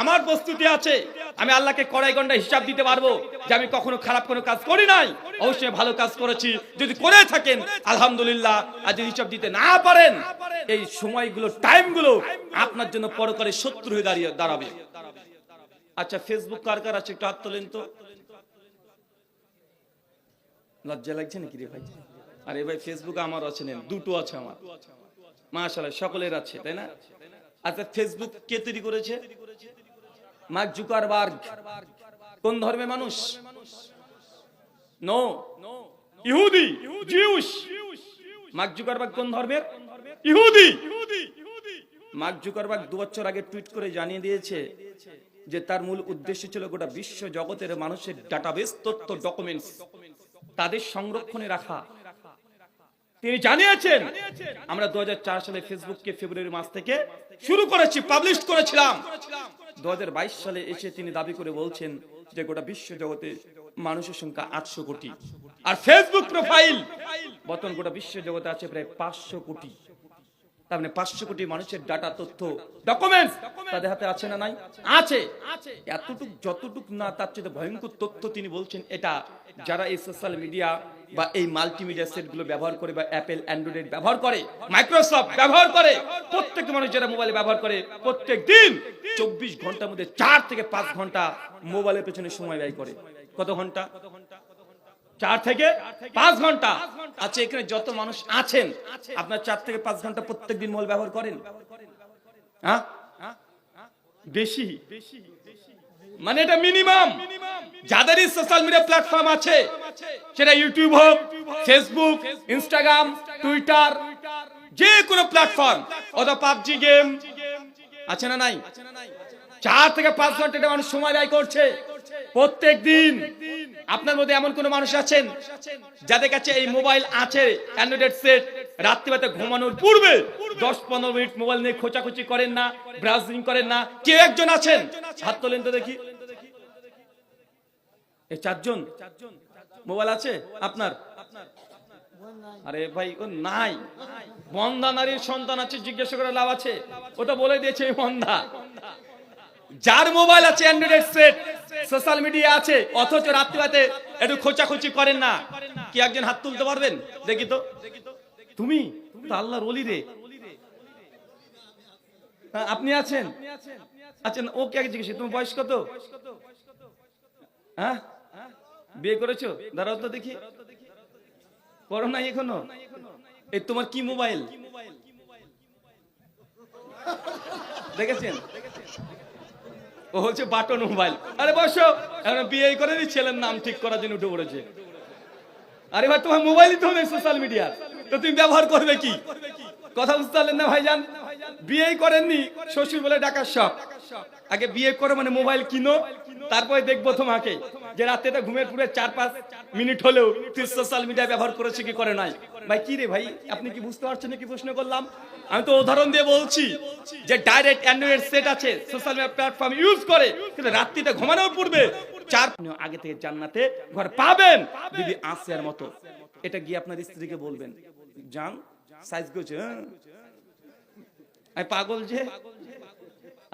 আমার প্রস্তুতি আছে, আমি আল্লাহকে কড়াই গন্ডা হিসাব দিতে পারব যে আমি কখনো খারাপ কোনো কাজ করি নাই। অবশ্যই ভালো কাজ করেছি। যদি করে থাকেন, আলহামদুলিল্লাহ। আর যদি হিসাব দিতে না পারেন, এই সময়গুলো, টাইমগুলো আপনার জন্য পরকারে শত্রু হয়ে দাঁড়িয়ে দাঁড়াবে। আচ্ছা ফেসবুক কার কার আছে? একটু হাত তোলেন তো। লজ্জা লাগছে নাকি রে ভাই? আরে ভাই ফেসবুক আমার আছে, নেন। দুটো আছে আমার। মাশাআল্লাহ, সকলের আছে, তাই না? আচ্ছা ফেসবুক কে তৈরি করেছে? মার্ক জুকারবার্গ কোন ধর্মের মানুষ? নো। ইহুদি জিউস। মার্ক জুকারবার্গ কোন ধর্মের? ইহুদি। মার্ক জুকারবার্গ দু বছর আগে টুইট করে জানিয়ে দিয়েছে যে তার মূল উদ্দেশ্য ছিল গোটা বিশ্ব জগতের মানুষের ডাটাবেস তথ্য ডকুমেন্টস তাদের সংরক্ষণে রাখা। তিনি জানিয়েছেন আমরা দু সালে ফেসবুককে ফেব্রুয়ারি মাস থেকে শুরু করেছি পাবলিশ করেছিলাম। দু হাজার বাইশ সালে এসে তিনি দাবি করে বলছেন যে গোটা বিশ্ব জগতে মানুষের সংখ্যা আটশো কোটি। আর ফেসবুক প্রোফাইল বর্তমান গোটা বিশ্ব জগতে আছে প্রায় পাঁচশো কোটি। তার মানে পাঁচশো কোটি মানুষের ডাটা তথ্য ডকুমেন্টস তাদের হাতে আছে না নাই? আছে। এতটুক যতটুক না তার চেয়ে ভয়ঙ্কর তথ্য তিনি বলছেন এটা যারা এই সোশ্যাল মিডিয়া বা এই মাল্টিমিডিয়া সেটগুলো ব্যবহার করে বা অ্যাপেল অ্যান্ড্রয়েড ব্যবহার করে মাইক্রোসফট ব্যবহার করে প্রত্যেক মানুষ যারা মোবাইল ব্যবহার করে প্রত্যেক দিন চব্বিশ ঘণ্টার মধ্যে চার থেকে পাঁচ ঘণ্টা মোবাইলের পেছনে সময় ব্যয় করে। কত ঘণ্টা? চার থেকে পাঁচ ঘণ্টা। আচ্ছা এখানে যত মানুষ আছেন, আপনার চার থেকে পাঁচ ঘণ্টা প্রত্যেক দিন মোবাইল ব্যবহার করেন? হ্যাঁ? বেশি। মানে এটা মিনিমাম। যাদেরই সোশ্যাল মিডিয়া প্ল্যাটফর্ম আছে, সেটা ইউটিউব হোক ফেসবুক ইনস্টাগ্রাম টুইটার যে কোনো প্ল্যাটফর্ম অথবা পাবজি গেম আছে না নাই? চার থেকে পাঁচ ঘণ্টা এটা মানুষ সময় ব্যয় করছে। প্রত্যেক দিন। আপনার মধ্যে এমন কোন মানুষ আছেন যাদের কাছে এই মোবাইল আছে, অ্যান্ড্রয়েড সেট রাত্রিবেলা ঘুমানোর পূর্বে দশ পনেরো মিনিট মোবাইল নিয়ে খোঁচাখুচি করেন না ব্রাউজিং করেন না। কেউ একজন আছেন? হাত তোলেন তো দেখি। এই চারজন? মোবাইল আছে আপনার? আরে ভাই, ও নাই। বন্ধা নারীর সন্তান আছে, জিজ্ঞাসা করে লাভ আছে। ওটা বলে দিয়েছে বন্ধা যার মোবাইল আছে, অ্যান্ড্রয়েড সেট সোশ্যাল মিডিয়া আছে অথচ রাত্রিরাতে একটু খোঁচাখুচি করেন না। কি একজন হাত তুলতে পারবেন? দেখি তো। তুমি? আল্লাহর ওলি রে। হ্যাঁ, আপনি আছেন? আচ্ছা ও কে জিজ্ঞেস তোমার বয়স কত? হ্যাঁ? বিয়ে করেছ? দাঁড়াও তো দেখি। করো নাই এখনও? এই তোমার কি মোবাইল? দেখেছেন? ও হচ্ছে বাটন মোবাইল। আরে বসো। এখন বিয়ে করে নি ছেলের নাম ঠিক করার জন্য উঠে পড়েছে। আরে ভাই, তোমার মোবাইলই তো নেই সোশ্যাল মিডিয়া তো তুমি ব্যবহার করবে কি? কথা বুঝতে পারলেন না ভাইজান? বিয়ে করেননি শ্বশুর বলে ডাকার শখ আগে বিয়ে করো মানে মোবাইল কিনো, তারপরে দেখব তোমাকে। যে রাতে ঘুমের পুরে চার পাঁচ মিনিট হলেও সোশ্যাল মিডিয়া ব্যবহার করেছে কি করে নাই? ভাই, কি রে ভাই? আপনি কি বুঝতে পারছেন কি প্রশ্ন করলাম? আমি তো উদাহরণ দিয়ে বলছি যে ডাইরেক্ট অ্যান্ড্রয়েড সেট আছে সোশ্যাল মিডিয়া প্ল্যাটফর্ম ইউজ করে, কিন্তু রাত্রিতে ঘুমানোর পূর্বে চার আগে থেকে জান্নাতে ঘর পাবেন, যদি আসিয়ার মতো। এটা গিয়ে আপনার স্ত্রীকে বলবেন যান সাইজ করছে? আমি পাগল যে?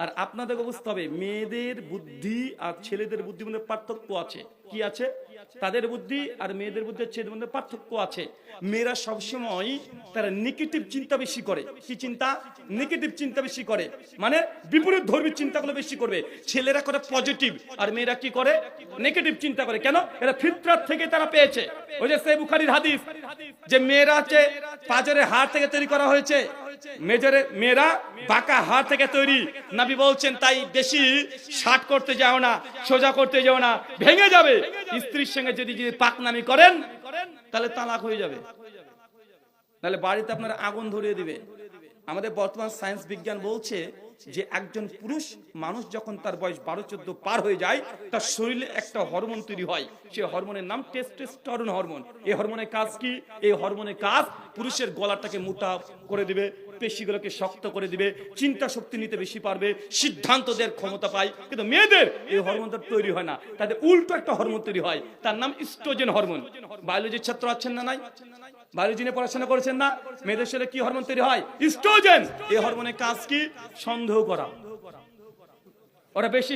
আর আপনাদের বুঝতে হবে, মেয়েদের বুদ্ধি আর ছেলেদের বুদ্ধি মধ্যে পার্থক্য আছে। কি আছে? তাদের বুদ্ধি আর মেয়েদের বুদ্ধি ছেলেদের মধ্যে পার্থক্য আছে। মেয়েরা সবসময় তারা নেগেটিভ চিন্তা বেশি করে। কি চিন্তা? নেগেটিভ চিন্তা বেশি করে। মানে বিপরীত ধর্মী চিন্তাগুলো বেশি করবে। ছেলেরা করে পজিটিভ আর মেয়েরা কি করে? নেগেটিভ চিন্তা করে। কেন? এরা ফিতরাত থেকে তারা পেয়েছে। ওই যে সে বুখারির হাদিস, যে মেয়েরা হচ্ছে পাজরের হাড় থেকে তৈরি করা হয়েছে। মেজরে মেয়েরা বাঁকা হাড় থেকে তৈরি। নাবি বলছেন, তাই বেশি শার্ট করতে যাও না, সোজা করতে যাও না, ভেঙে যাবে। স্ত্রীর সঙ্গে যদি যদি পাকনামি করেন, তাহলে তালাক হয়ে যাবে। তাহলে বাড়িতে আপনার আগুন ধরিয়ে দিবে। আমাদের বর্তমান সায়েন্স বিজ্ঞান বলছে যে একজন পুরুষ মানুষ যখন তার বয়স বারো, চোদ্দ পার হয়ে যায়, তার শরীরে একটা হরমোন তৈরি হয়। সেই হরমোনের নাম টেস্টোস্টেরন হরমোন। এই হরমোনের কাজ কি? এই হরমোনের কাজ পুরুষের গলাটাকে মোটা করে দিবে পেশিগুলোকে শক্ত করে দিবে চিন্তা শক্তি নিতে বেশি পারবে সিদ্ধান্ত দেওয়ার ক্ষমতা পায়। কিন্তু মেয়েদের এই হরমোনটা তৈরি হয় না। তাদের উল্টো একটা হরমোন তৈরি হয়। তার নাম ইস্ট্রোজেন হরমোন। বায়োলজির ছাত্র আছেন না নাই? বায়োলজি নিয়ে পড়াশোনা করেছেন না? মেয়েদের শরীরে কি হরমোন তৈরি হয়? ইস্ট্রোজেন এই হরমোনের কাজ কি? সন্দেহ করা। ওরা বেশি